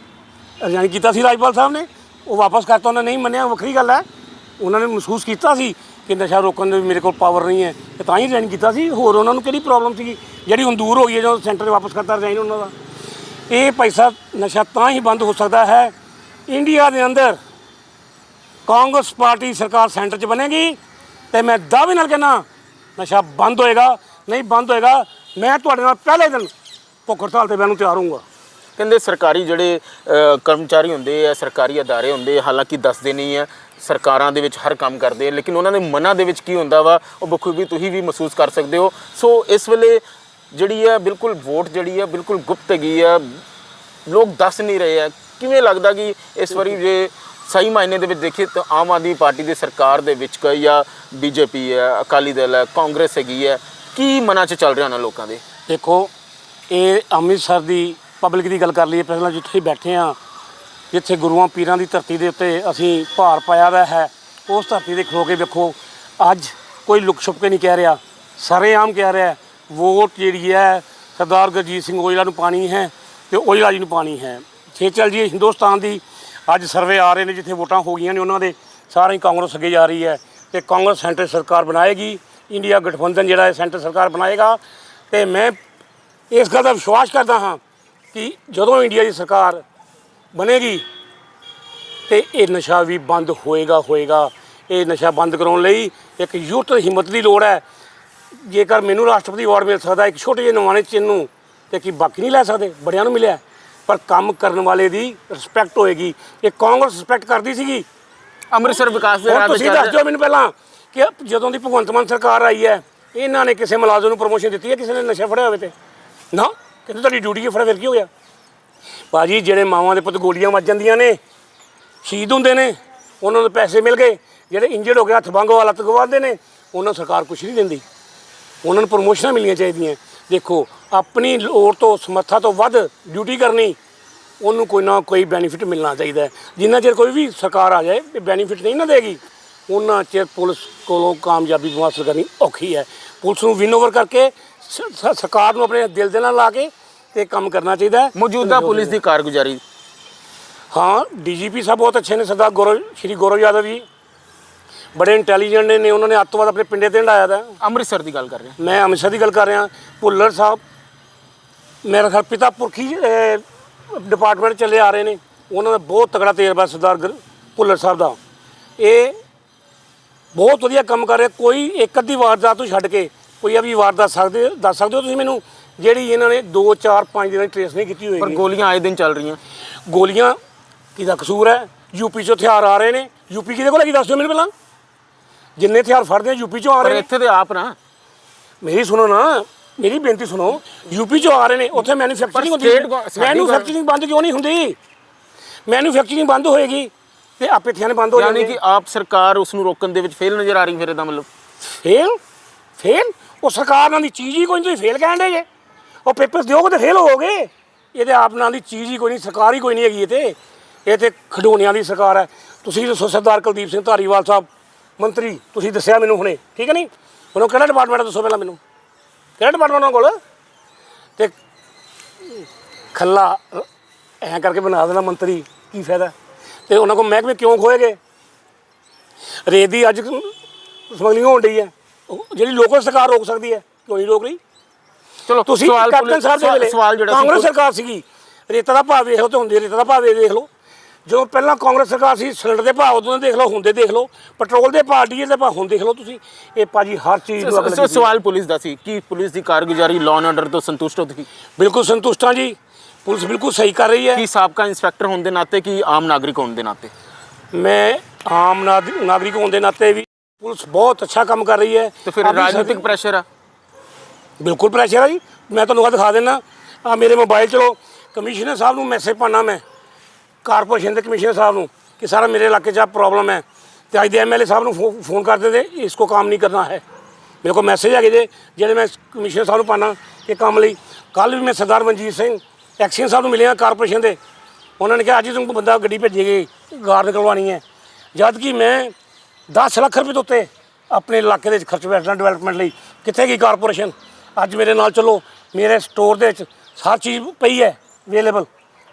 ਰਿਜ਼ਾਈਨ ਕੀਤਾ ਸੀ ਰਾਜਪਾਲ ਸਾਹਿਬ ਨੇ ਉਹ ਵਾਪਸ ਕਰਤਾ ਉਹਨਾਂ ਨਹੀਂ ਮੰਨਿਆ ਵੱਖਰੀ ਗੱਲ ਹੈ। ਉਹਨਾਂ ਨੇ ਮਹਿਸੂਸ ਕੀਤਾ ਸੀ ਕਿ ਨਸ਼ਾ ਰੋਕਣ ਦੀ ਮੇਰੇ ਕੋਲ ਪਾਵਰ ਨਹੀਂ ਹੈ ਤੇ ਤਾਂ ਹੀ ਰਿਜ਼ਾਈਨ ਕੀਤਾ ਸੀ। ਹੋਰ ਉਹਨਾਂ ਨੂੰ ਕਿਹੜੀ ਪ੍ਰੋਬਲਮ ਸੀ ਜਿਹੜੀ ਹੁਣ ਦੂਰ ਹੋ ਗਈ ਹੈ ਜਦੋਂ ਸੈਂਟਰ ਨੇ ਵਾਪਸ ਕਰਤਾ ਰਿਜ਼ਾਈਨ ਉਹਨਾਂ ਦਾ। ਇਹ ਪੈਸਾ ਨਸ਼ਾ ਤਾਂ ਹੀ ਬੰਦ ਹੋ ਸਕਦਾ ਹੈ ਇੰਡੀਆ ਦੇ ਅੰਦਰ ਕਾਂਗਰਸ ਪਾਰਟੀ ਸਰਕਾਰ ਸੈਂਟਰ 'ਚ ਬਣੇਗੀ ਤੇ ਮੈਂ ਦਾਅਵੇ ਨਾਲ ਕਹਿੰਦਾ, ਨਸ਼ਾ ਬੰਦ ਹੋਏਗਾ, ਨਹੀਂ ਬੰਦ ਹੋਏਗਾ, ਮੈਂ ਤੁਹਾਡੇ ਨਾਲ ਪਹਿਲੇ ਦਿਨ ਭੁੱਖ ਹੜਤਾਲ ਤੇ ਬਹਿਣ ਤਿਆਰ ਹੋਊਂਗਾ। ਕਹਿੰਦੇ ਸਰਕਾਰੀ ਜਿਹੜੇ ਕਰਮਚਾਰੀ ਹੁੰਦੇ ਆ, ਸਰਕਾਰੀ ਅਦਾਰੇ ਹੁੰਦੇ ਹਾਲਾਂਕਿ ਦੱਸਦੇ ਨਹੀਂ ਆ, ਸਰਕਾਰਾਂ ਦੇ ਵਿੱਚ ਹਰ ਕੰਮ ਕਰਦੇ ਆ, ਲੇਕਿਨ ਉਹਨਾਂ ਦੇ ਮਨਾਂ ਦੇ ਵਿੱਚ ਕੀ ਹੁੰਦਾ ਵਾ, ਉਹ ਬਖੂਬੀ ਤੁਸੀਂ ਵੀ ਮਹਿਸੂਸ ਕਰ ਸਕਦੇ ਹੋ। ਸੋ ਇਸ ਵੇਲੇ ਜਿਹੜੀ ਆ, ਬਿਲਕੁਲ ਵੋਟ ਜਿਹੜੀ ਆ, ਬਿਲਕੁਲ ਗੁਪਤ ਹੈਗੀ ਆ, ਲੋਕ ਦੱਸ ਨਹੀਂ ਰਹੇ ਆ ਕਿਵੇਂ ਲੱਗਦਾ ਕਿ ਇਸ ਵਾਰੀ ਜੇ ਸਹੀ ਮਾਇਨੇ ਦੇ ਵਿੱਚ ਦੇਖੀਏ ਤਾਂ ਆਮ ਆਦਮੀ ਪਾਰਟੀ ਦੀ ਸਰਕਾਰ ਦੇ ਵਿੱਚ ਕੋਈ ਜਾਂ ਬੀਜੇਪੀ ਹੈ, ਅਕਾਲੀ ਦਲ ਹੈ, ਕਾਂਗਰਸ ਹੈਗੀ ਹੈ, ਕੀ ਮਨਾਂ 'ਚ ਚੱਲ ਰਿਹਾ ਉਹਨਾਂ ਲੋਕਾਂ ਦੇ? ਦੇਖੋ, ਇਹ ਅੰਮ੍ਰਿਤਸਰ ਦੀ ਪਬਲਿਕ ਦੀ ਗੱਲ ਕਰ ਲਈਏ, ਪਹਿਲਾਂ ਜਿੱਥੇ ਬੈਠੇ ਆ ਜਿੱਥੇ ਗੁਰੂਆਂ ਪੀਰਾਂ ਦੀ ਧਰਤੀ ਦੇ ਉੱਤੇ ਅਸੀਂ ਭਾਰ ਪਾਇਆ ਹੋਇਆ ਹੈ, ਉਸ ਧਰਤੀ ਦੇ ਖਲੋ ਕੇ ਵੇਖੋ, ਅੱਜ ਕੋਈ ਲੁਕ ਛੁਪ ਕੇ ਨਹੀਂ ਕਹਿ ਰਿਹਾ ਸਾਰੇ ਆਮ ਕਹਿ ਰਿਹਾ ਵੋਟ ਜਿਹੜੀ ਹੈ, ਸਰਦਾਰ ਗੁਰਜੀਤ ਸਿੰਘ ਔਜਲਾ ਨੂੰ ਪਾਣੀ ਹੈ ਤੇ ਔਜਲਾ ਜੀ ਨੂੰ ਪਾਣੀ ਹੈ। ਜੇ ਚੱਲ ਜੀ, ਹਿੰਦੁਸਤਾਨ ਦੀ ਅੱਜ ਸਰਵੇ ਆ ਰਹੇ ਨੇ, ਜਿੱਥੇ ਵੋਟਾਂ ਹੋ ਗਈਆਂ ਨੇ ਉਹਨਾਂ ਦੇ, ਸਾਰੇ ਹੀ ਕਾਂਗਰਸ ਅੱਗੇ ਜਾ ਰਹੀ ਹੈ ਤੇ ਕਾਂਗਰਸ ਸੈਂਟਰ ਸਰਕਾਰ ਬਣਾਏਗੀ, ਇੰਡੀਆ ਗਠਬੰਧਨ ਜਿਹੜਾ ਹੈ ਸੈਂਟਰ ਸਰਕਾਰ ਬਣਾਏਗਾ। ਤੇ ਮੈਂ ਇਸ ਗੱਲ ਦਾ ਵਿਸ਼ਵਾਸ ਕਰਦਾ ਹਾਂ ਕਿ ਜਦੋਂ ਇੰਡੀਆ ਦੀ ਸਰਕਾਰ ਬਣੇਗੀ, ਤੇ ਇਹ ਨਸ਼ਾ ਵੀ ਬੰਦ ਹੋਏਗਾ ਹੋਏਗਾ। ਇਹ ਨਸ਼ਾ ਬੰਦ ਕਰਾਉਣ ਲਈ ਇੱਕ ਯੂਥ ਹਿੰਮਤ ਦੀ ਲੋੜ ਹੈ। ਜੇਕਰ ਮੈਨੂੰ ਰਾਸ਼ਟਰਪਤੀ ਅਵਾਰਡ ਮਿਲ ਸਕਦਾ, ਇੱਕ ਛੋਟੇ ਜਿਹੇ ਨਵਾਣੇ ਚਿੰਨ ਨੂੰ, ਤੇ ਕੀ ਬਾਕੀ ਨਹੀਂ ਲੈ ਸਕਦੇ? ਬੜਿਆਂ ਨੂੰ ਮਿਲਿਆ। ਪਰ ਕੰਮ ਕਰਨ ਵਾਲੇ ਦੀ ਰਿਸਪੈਕਟ ਹੋਏਗੀ। ਇਹ ਕਾਂਗਰਸ ਰਿਸਪੈਕਟ ਕਰਦੀ ਸੀਗੀ। ਅੰਮ੍ਰਿਤਸਰ ਵਿਕਾਸ ਦੇ ਰਾਹ ਤੁਸੀਂ ਦੱਸ ਦਿਓ ਮੈਨੂੰ ਪਹਿਲਾਂ ਕਿ ਜਦੋਂ ਦੀ ਭਗਵੰਤ ਮਾਨ ਸਰਕਾਰ ਆਈ ਹੈ ਇਹਨਾਂ ਨੇ ਕਿਸੇ ਮੁਲਾਜ਼ਮ ਨੂੰ ਪ੍ਰਮੋਸ਼ਨ ਦਿੱਤੀ ਹੈ ਕਿਸੇ ਨੇ ਨਸ਼ਾ ਫੜਿਆ ਹੋਵੇ ਤੇ? ਨਾ? ਕਹਿੰਦੇ ਤੁਹਾਡੀ ਡਿਊਟੀ ਹੈ ਫੜਾ ਫਿਰ ਕੀ ਹੋ ਗਿਆ? ਭਾਜੀ ਜਿਹੜੇ ਮਾਵਾਂ ਦੇ ਪੁੱਤ ਗੋਲੀਆਂ ਵੱਜ ਜਾਂਦੀਆਂ ਨੇ ਸ਼ਹੀਦ ਹੁੰਦੇ ਨੇ ਉਹਨਾਂ ਨੂੰ ਪੈਸੇ ਮਿਲ ਗਏ। ਜਿਹੜੇ ਇੰਜਰਡ ਹੋ ਕੇ ਹੱਥ ਬੰਗ ਵਾਲਾ ਤਗਵਾਉਂਦੇ ਨੇ। ਉਹਨਾਂ ਨੂੰ ਸਰਕਾਰ ਕੁਝ ਨਹੀਂ ਦਿੰਦੀ। ਉਹਨਾਂ ਨੂੰ ਪ੍ਰਮੋਸ਼ਨਾਂ ਮਿਲਣੀਆਂ ਚਾਹੀਦੀਆਂ। ਦੇਖੋ ਆਪਣੀ ਲੋੜ ਤੋਂ ਸਮਰੱਥਾ ਤੋਂ ਵੱਧ ਡਿਊਟੀ ਕਰਨੀ ਉਹਨੂੰ ਕੋਈ ਨਾ ਕੋਈ ਬੈਨੀਫਿਟ ਮਿਲਣਾ ਚਾਹੀਦਾ। ਜਿੰਨਾ ਚਿਰ ਕੋਈ ਵੀ ਸਰਕਾਰ ਆ ਜਾਏ ਇਹ ਬੈਨੀਫਿਟ ਨਹੀਂ ਨਾ ਦੇਗੀ ਉਹਨਾਂ ਚਿਰ ਪੁਲਿਸ ਕੋਲੋਂ ਕਾਮਯਾਬੀ ਹਾਸਲ ਕਰਨੀ ਔਖੀ ਹੈ। ਪੁਲਿਸ ਨੂੰ ਵਿਨ ਓਵਰ ਕਰਕੇ ਸਰਕਾਰ ਨੂੰ ਆਪਣੇ ਦਿਲ ਦੇ ਨਾਲ ਲਾ ਕੇ ਤੇ ਕੰਮ ਕਰਨਾ ਚਾਹੀਦਾ ਮੌਜੂਦਾ ਪੁਲਿਸ ਦੀ ਕਾਰਗੁਜ਼ਾਰੀ। ਹਾਂ ਡੀਜੀਪੀ ਸਾਹਿਬ ਬਹੁਤ ਅੱਛੇ ਨੇ ਸਰਦਾਰ ਗੌਰਵ ਸ਼੍ਰੀ ਗੌਰਵ ਯਾਦਵ ਜੀ। ਬੜੇ ਇੰਟੈਲੀਜੈਂਟ ਨੇ ਉਹਨਾਂ ਨੇ ਅੱਤਵਾਦ ਆਪਣੇ ਪਿੰਡੇ ਤੇ ਹੰਡਾਇਆ ਦਾ ਅੰਮ੍ਰਿਤਸਰ ਦੀ ਗੱਲ ਕਰ ਰਹੇ ਹਾਂ? ਮੈਂ ਅਮਿਤ ਦੀ ਗੱਲ ਕਰ ਰਿਹਾ ਭੁੱਲਰ ਸਾਹਿਬ ਮੇਰਾ ਖਿਆਲ ਪਿਤਾ ਪੁਰਖੀ ਡਿਪਾਰਟਮੈਂਟ ਚੱਲੇ ਆ ਰਹੇ ਨੇ ਉਹਨਾਂ ਦਾ ਬਹੁਤ ਤਗੜਾ ਤੇਰਬਾ ਸਰਦਾਰ ਭੁੱਲਰ ਸਾਹਿਬ ਦਾ। ਇਹ ਬਹੁਤ ਵਧੀਆ ਕੰਮ ਕਰ ਰਿਹਾ ਕੋਈ ਇੱਕ ਅੱਧੀ ਵਾਰਦਾਤ ਤੋਂ ਛੱਡ ਕੇ ਕੋਈ ਆ ਵੀ ਵਾਰਦਾਤ ਸਕਦੇ ਦੱਸ ਸਕਦੇ ਹੋ ਤੁਸੀਂ ਮੈਨੂੰ ਜਿਹੜੀ ਇਹਨਾਂ ਨੇ 2 4 5 ਦਿਨਾਂ ਦੀ ਟ੍ਰੇਸ ਨਹੀਂ ਕੀਤੀ ਪਰ ਹੋਏਗੀ ਗੋਲੀਆਂ ਆਏ ਦਿਨ ਚੱਲ ਰਹੀਆਂ। ਗੋਲੀਆਂ ਕਿਹਦਾ ਕਸੂਰ ਹੈ? ਯੂਪੀ ਚੋਂ ਹਥਿਆਰ ਆ ਰਹੇ ਨੇ। ਯੂਪੀ ਕਿਹਦੇ ਕੋਲ ਹੈ ਕੀ ਦੱਸ ਦਿਓ ਮੈਨੂੰ ਪਹਿਲਾਂ। ਜਿੰਨੇ ਹਥਿਆਰ ਫੜਦੇ ਆ ਯੂਪੀ ਚੋਂ ਆ ਪਰ ਰਹੇ ਨੇ। ਇੱਥੇ ਤੇ ਆਪ ਨਾ। ਮੇਰੀ ਸੁਣੋ ਨਾ ਮੇਰੀ ਬੇਨਤੀ ਸੁਣੋ ਯੂਪੀ ਚੋਂ ਆ ਰਹੇ ਨੇ ਉੱਥੇ ਮੈਨੂਫੈਕਚਰਿੰਗ ਹੁੰਦੀ state ਗੌ- ਸਾਡੀ ਮੈਨੂਫੈਕਚਰਿੰਗ ਬੰਦ ਕਿਉਂ ਨਹੀਂ ਹੁੰਦੀ? ਮੈਨੂਫੈਕਚਰਿੰਗ ਬੰਦ ਹੋਏਗੀ ਤੇ ਆਪੇ ਥਿਆਨੇ ਬੰਦ ਹੋ ਯਾਨੀ ਜਾਣਗੇ। ਕਿ ਆਪ ਸਰਕਾਰ ਉਸ ਨੂੰ ਰੋਕਣ ਦੇ ਵਿੱਚ ਫੇਲ ਨਜ਼ਰ ਆ ਰਹੀ ਫਿਰ ਇਹਦਾ ਮਤਲਬ। ਫੇਲ ਫੇਲ ਉਹ ਸਰਕਾਰ ਨਾਲ ਦੀ ਚੀਜ਼ ਹੀ ਕੋਈ ਨਹੀਂ ਤੁਸੀਂ ਫੇਲ ਕਹਿਣ ਦੇ ਜੇ। ਉਹ ਪੇਪਰਸ ਦਿਓਗੇ ਤੇ ਫੇਲ ਹੋਵੋਗੇ। ਇਹਦੇ ਆਪ ਨਾਲ ਦੀ ਚੀਜ਼ ਹੀ ਕੋਈ ਨਹੀਂ ਸਰਕਾਰ ਹੀ ਕੋਈ ਨਹੀਂ ਹੈਗੀ ਇਹ ਤੇ। ਇਹ ਤੇ ਖਡੋਣਿਆਂ ਦੀ ਸਰਕਾਰ ਹੈ। ਤੁਸੀਂ ਦੱਸੋ ਸਰਦਾਰ ਕੁਲਦੀਪ ਸਿੰਘ ਧਾਰੀਵਾਲ ਸਾਹਿਬ ਮੰਤਰੀ ਤੁਸੀਂ ਦੱਸਿਆ ਮੈਨੂੰ ਹੁਣੇ ਠੀਕ ਹੈ ਨਹੀਂ? ਉਹਨੂੰ ਕਿਹੜਾ ਡਿਪਾਰਟਮੈਂਟ ਦੱਸੋ ਪਹਿਲਾਂ ਮੈਨੂੰ। ਕਿਹੜਾ ਡਿਪਾਰਟਮੈਂਟ ਉਹਨਾਂ ਕੋਲ? ਤੇ ਖੱਲਾ ਐਂ ਕਰਕੇ ਬਣਾ ਦੇਣਾ ਮੰਤਰੀ ਕੀ ਫਾਇਦਾ? ਤੇ ਉਹਨਾਂ ਕੋਲ ਮਹਿਕਮੇ ਕਿਉਂ ਖੋਏਗੇ? ਰੇਤ ਦੀ ਅੱਜ ਸਮਗਲਿੰਗ ਹੋਣ ਡਈ ਹੈ। ਜਿਹੜੀ ਲੋਕਲ ਸਰਕਾਰ ਰੋਕ ਸਕਦੀ ਹੈ ਕਿਉਂ ਨਹੀਂ ਰੋਕ ਰਹੀ? ਚਲੋ ਤੁਸੀਂ ਸਵਾਲ ਕੈਪਟਨ ਸਾਹਿਬ ਦੇ ਵੇਲੇ ਸਵਾਲ ਜਿਹੜਾ ਸੀ ਕਾਂਗਰਸ ਸਰਕਾਰ ਸੀਗੀ। ਰੇਤਾ ਦਾ ਭਾਅ ਵੇਖ ਤੇ ਹੁੰਦੀ ਰੇਤਾ ਦਾ ਭਾਅ ਵੇਖ ਲਓ। ਜਦੋਂ ਪਹਿਲਾਂ ਕਾਂਗਰਸ ਸਰਕਾਰ ਸੀ ਸਿਲੰਡਰ ਦੇ ਭਾਅ ਉਦੋਂ ਦੇਖ ਲਓ ਹੁੰਦੇ ਦੇਖ ਲਓ ਪੈਟਰੋਲ ਦੇ ਭਾਅ ਡੀਜ਼ਲ ਦੇ ਭਾਅ ਹੁਣ ਦੇਖ ਲਓ ਤੁਸੀਂ। ਇਹ ਭਾਜੀ ਹਰ ਚੀਜ਼ ਨੂੰ ਅੱਗ ਸੋ ਲੱਗੀ ਹੋਈ ਹੈ। ਸਵਾਲ ਪੁਲਿਸ ਦਾ ਸੀ ਕਿ ਪੁਲਿਸ ਦੀ ਕਾਰਗੁਜ਼ਾਰੀ ਲਾਅ ਐਂਡ ਆਰਡਰ ਤੋਂ ਸੰਤੁਸ਼ਟ ਹੋ ਤੁਸੀਂ? ਬਿਲਕੁਲ ਸੰਤੁਸ਼ਟ ਹਾਂ ਜੀ। ਪੁਲਿਸ ਬਿਲਕੁਲ ਸਹੀ ਕਰ ਰਹੀ ਹੈ। ਕੀ ਸਾਬਕਾ ਇੰਸਪੈਕਟਰ ਹੋਣ ਦੇ ਨਾਤੇ ਕੀ ਆਮ ਨਾਗਰਿਕ ਹੋਣ ਦੇ ਨਾਤੇ? ਮੈਂ ਆਮ ਨਾਗ- ਨਾਗਰਿਕ ਹੋਣ ਦੇ ਨਾਤੇ ਵੀ ਪੁਲਿਸ ਬਹੁਤ ਅੱਛਾ ਕੰਮ ਕਰ ਰਹੀ ਹੈ। ਤੇ ਫਿਰ ਆਪਣੀ ਰਾਜਨੀਤਿਕ ਪ੍ਰੈਸ਼ਰ ਆ? ਬਿਲਕੁਲ ਪ੍ਰੈਸ਼ਰ ਹੈ ਜੀ। ਮੈਂ ਤੁਹਾਨੂੰ ਆਹ ਦਿਖਾ ਦਿੰਦਾ। ਆ ਮੇਰੇ ਮੋਬਾਈਲ ਚਲੋ। ਕਮਿਸ਼ਨਰ ਸਾਹਿਬ ਨੂੰ ਮੈਸੇਜ ਪਾਣਾ ਮੈਂ। ਕਾਰਪੋਰੇਸ਼ਨ ਦੇ ਕਮਿਸ਼ਨਰ ਸਾਹਿਬ ਨੂੰ ਕਿ ਸਾਰਾ, ਮੇਰੇ ਇਲਾਕੇ 'ਚ ਆ ਪ੍ਰੋਬਲਮ ਹੈ। ਤੇ ਅੱਜ ਦੇ ਐਮਐਲਏ ਸਾਹਿਬ ਨੂੰ ਫੋ- ਫੋਨ ਕਰ ਦਿੰਦੇ ਇਸ ਕੋ ਕੰਮ ਨਹੀਂ ਕਰਨਾ ਹੈ। ਮੇਰੇ ਕੋਲ ਮੈਸੇਜ ਹੈਗੇ ਜੇ, ਜਿਹੜੇ ਮੈਂ ਕਮਿਸ਼ਨਰ ਸਾਹਿਬ ਨੂੰ ਪਾਣਾ ਕਿ ਕੰਮ ਲਈ। ਕੱਲ ਵੀ ਮੈਂ ਸਰਦਾਰ ਮਨਜੀਤ ਸਿੰਘ ਐਕਸ਼ਨ ਸਾਹਿਬ ਨੂੰ ਮਿਲਿਆ ਕਾਰਪੋਰੇਸ਼ਨ ਦੇ। ਉਹਨਾਂ ਨੇ ਕਿਹਾ, ਅੱਜ ਤੁਹਾਨੂੰ ਬੰਦਾ ਗੱਡੀ ਭੇਜੇਗੀ ਗਾਰ ਨਿਕਲਵਾਣੀ ਹੈ। ਜਦ ਕਿ ਮੈਂ 10 ਲੱਖ ਰੁਪਏ ਦੇ ਉੱਤੇ ਆਪਣੇ ਇਲਾਕੇ ਦੇ ਵਿੱਚ ਖਰਚ ਬੈਠਣਾ ਡਿਵੈਲਪਮੈਂਟ ਲਈ। ਕਿੱਥੇ ਗਈ ਕਾਰਪੋਰੇਸ਼ਨ? ਅੱਜ ਮੇਰੇ ਨਾਲ ਚਲੋ, ਮੇਰੇ ਸਟੋਰ ਦੇ ਵਿੱਚ ਹਰ ਚੀਜ਼ ਪਈ ਹੈ ਅਵੇਲੇਬਲ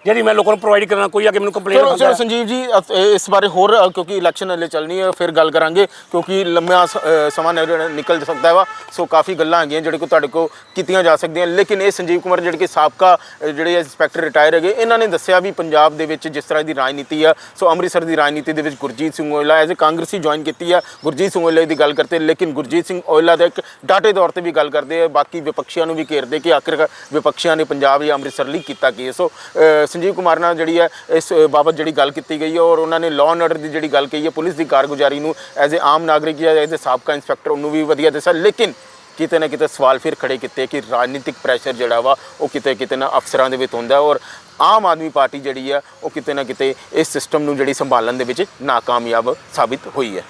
ਜਿਹੜੀ ਮੈਂ ਲੋਕਾਂ ਨੂੰ ਪ੍ਰੋਵਾਈਡ ਕਰਨਾ ਕੋਈ ਆ ਕੇ ਮੈਨੂੰ ਕੰਪਲੇਂਟ ਚਲੋ ਕਰਦਾ ਚਲੋ। ਸੰਜੀਵ ਜੀ ਅ- ਇਹ ਇਸ ਬਾਰੇ ਹੋਰ ਅ, ਕਿਉਂਕਿ ਇਲੈਕਸ਼ਨ ਹਲੇ ਚੱਲਣੀ ਹੈ ਫਿਰ ਗੱਲ ਕਰਾਂਗੇ ਕਿਉਂਕਿ ਲੰਮਾ ਸ- ਅ, ਸਮਾਂ ਨਿਕਲ ਨਿਕਲ ਸਕਦਾ ਵਾ ਸੋ ਕਾਫੀ ਗੱਲਾਂ ਹੈਗੀਆਂ ਜਿਹੜੇ ਕੋ ਤੁਹਾਡੇ ਕੋ ਕੀਤੀਆਂ ਜਾ ਸਕਦੀਆਂ ਲੇਕਿਨ ਇਹ ਸੰਜੀਵ ਕੁਮਾਰ ਜਿਹੜੇ ਕਿ ਸਾਬਕਾ ਅ, ਜਿਹੜੇ ਇੰਸਪੈਕਟਰ ਰਿਟਾਇਰ ਹੈਗੇ ਇਹਨਾਂ ਨੇ ਦੱਸਿਆ ਵੀ ਪੰਜਾਬ ਦੇ ਵਿੱਚ ਜਿਸ ਤਰ੍ਹਾਂ ਦੀ ਰਾਜਨੀਤੀ ਆ ਸੋ ਅੰਮ੍ਰਿਤਸਰ ਦੀ ਰਾਜਨੀਤੀ ਦੇ ਵਿੱਚ ਗੁਰਜੀਤ ਸਿੰਘ ਓਇਲਾ ਐਜ਼ ਅ ਕਾਂਗਰਸੀ ਜੁਆਇਨ ਕੀਤੀ ਆ ਗੁਰਜੀਤ ਸਿੰਘ ਓਇਲਾ ਦੀ ਗੱਲ ਕਰਤੇ ਲੇਕਿਨ ਗੁਰਜੀਤ ਸਿੰਘ ਓਇਲਾ ਦਾ ਇੱਕ ਡਾਟੇ ਤੌਰ ਤੇ ਵੀ ਗੱਲ ਕਰਦੇ ਆ ਬਾਕੀ ਵਿਪਕਸ਼ੀਆਂ ਨੂੰ ਵੀ ਘੇਰਦੇ ਕਿ ਆਖਿਰ ਵਿਪਕਸ਼ੀਆਂ ਨੇ ਪੰਜਾਬ ਜਾਂ ਅੰਮ੍ਰਿਤਸਰ ਲਈ ਕੀਤਾ ਕੀ ਹੈ ਸੋ ਅ, ਸੰਜੀਵ ਕੁਮਾਰ ਨਾਲ ਜਿਹੜੀ ਹੈ, ਇਸ ਬਾਬਤ ਜਿਹੜੀ ਗੱਲ ਕੀਤੀ ਗਈ ਹੈ ਔਰ ਉਹਨਾਂ ਨੇ ਲਾਅ ਐਂਡ ਆਰਡਰ ਦੀ ਜਿਹੜੀ ਗੱਲ ਕਹੀ ਹੈ, ਪੁਲਿਸ ਦੀ ਕਾਰਗੁਜ਼ਾਰੀ ਨੂੰ ਐਜ਼ ਅ ਆਮ ਨਾਗਰਿਕ ਜਾਂ ਐਜ਼ ਅ ਸਾਬਕਾ ਇੰਸਪੈਕਟਰ ਉਹਨੂੰ ਵੀ ਵਧੀਆ ਦੱਸਿਆ। ਲੇਕਿਨ ਕਿਤੇ ਨਾ ਕਿਤੇ ਸਵਾਲ ਫਿਰ ਖੜੇ ਕੀਤੇ ਕਿ ਰਾਜਨੀਤਿਕ ਪ੍ਰੈਸ਼ਰ ਜਿਹੜਾ ਵਾ, ਉਹ ਕਿਤੇ ਕਿਤੇ ਨਾ ਅਫਸਰਾਂ ਦੇ ਵਿੱਚ ਹੁੰਦਾ ਔਰ ਆਮ ਆਦਮੀ ਪਾਰਟੀ ਜਿਹੜੀ ਆ ਉਹ ਕਿਤੇ ਨਾ ਕਿਤੇ ਇਸ ਸਿਸਟਮ ਨੂੰ ਜਿਹੜੀ ਸੰਭਾਲਣ ਦੇ ਵਿੱਚ ਨਾਕਾਮਯਾਬ ਸਾਬਿਤ ਹੋਈ ਹੈ।